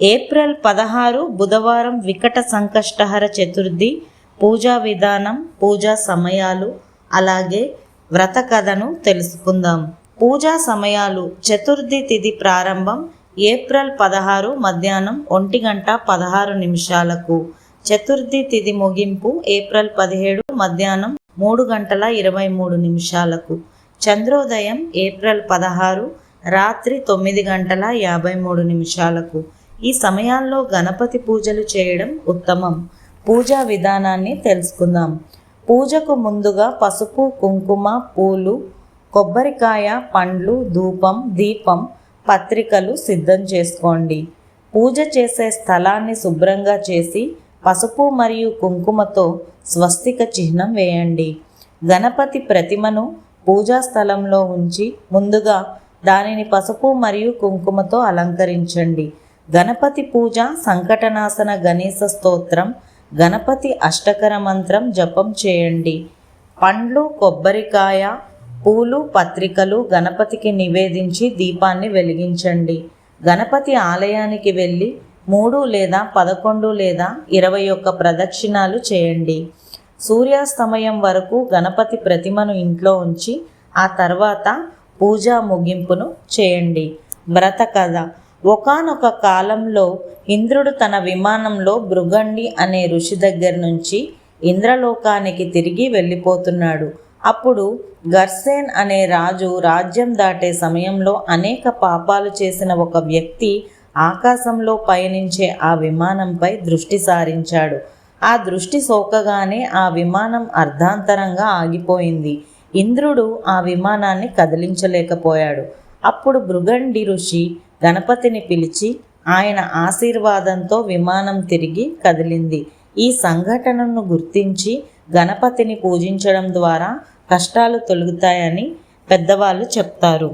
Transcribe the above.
April పదహారు బుధవారం వికట సంకష్టహర చతుర్థి పూజా విధానం పూజా సమయాలు అలాగే వ్రత కథను తెలుసుకుందాం. పూజా సమయాలు చతుర్థి తిథి ప్రారంభం ఏప్రిల్ పదహారు మధ్యాహ్నం ఒంటి గంట పదహారు నిమిషాలకు. చతుర్థి తిథి ముగింపు ఏప్రిల్ పదిహేడు మధ్యాహ్నం మూడు గంటల ఇరవై మూడు నిమిషాలకు. చంద్రోదయం ఏప్రిల్ పదహారు రాత్రి తొమ్మిది గంటల యాభై మూడు నిమిషాలకు. ఈ సమయాల్లో గణపతి పూజలు చేయడం ఉత్తమం. పూజా విధానాన్ని తెలుసుకుందాం. పూజకు ముందుగా పసుపు కుంకుమ పూలు కొబ్బరికాయ పండ్లు ధూపం దీపం పత్రికలు సిద్ధం చేసుకోండి. పూజ చేసే స్థలాన్ని శుభ్రంగా చేసి పసుపు మరియు కుంకుమతో స్వస్తిక చిహ్నం వేయండి. గణపతి ప్రతిమను పూజా స్థలంలో ఉంచి ముందుగా దానిని పసుపు మరియు కుంకుమతో అలంకరించండి. గణపతి పూజ సంకటనాశన గణేశ స్తోత్రం గణపతి అష్టకర మంత్రం జపం చేయండి. పండ్లు కొబ్బరికాయ పూలు పత్రికలు గణపతికి నివేదించి దీపాన్ని వెలిగించండి. గణపతి ఆలయానికి వెళ్ళి మూడు లేదా పదకొండు లేదా ఇరవై ఒక్క ప్రదక్షిణాలు చేయండి. సూర్యాస్తమయం వరకు గణపతి ప్రతిమను ఇంట్లో ఉంచి ఆ తర్వాత పూజా ముగింపును చేయండి. వ్రత కథ. ఒకానొక కాలంలో ఇంద్రుడు తన విమానంలో భృగండి అనే ఋషి దగ్గర నుంచి ఇంద్రలోకానికి తిరిగి వెళ్ళిపోతున్నాడు. అప్పుడు గర్సేన్ అనే రాజు రాజ్యం దాటే సమయంలో అనేక పాపాలు చేసిన ఒక వ్యక్తి ఆకాశంలో పయనించే ఆ విమానంపై దృష్టి సారించాడు. ఆ దృష్టి సోకగానే ఆ విమానం అర్ధాంతరంగా ఆగిపోయింది. ఇంద్రుడు ఆ విమానాన్ని కదిలించలేకపోయాడు. అప్పుడు భృగండి ఋషి గణపతిని పిలిచి ఆయన ఆశీర్వాదంతో విమానం తిరిగి కదిలింది. ఈ సంఘటనను గుర్తించి గణపతిని పూజించడం ద్వారా కష్టాలు తొలగుతాయని పెద్దవాళ్ళు చెప్తారు.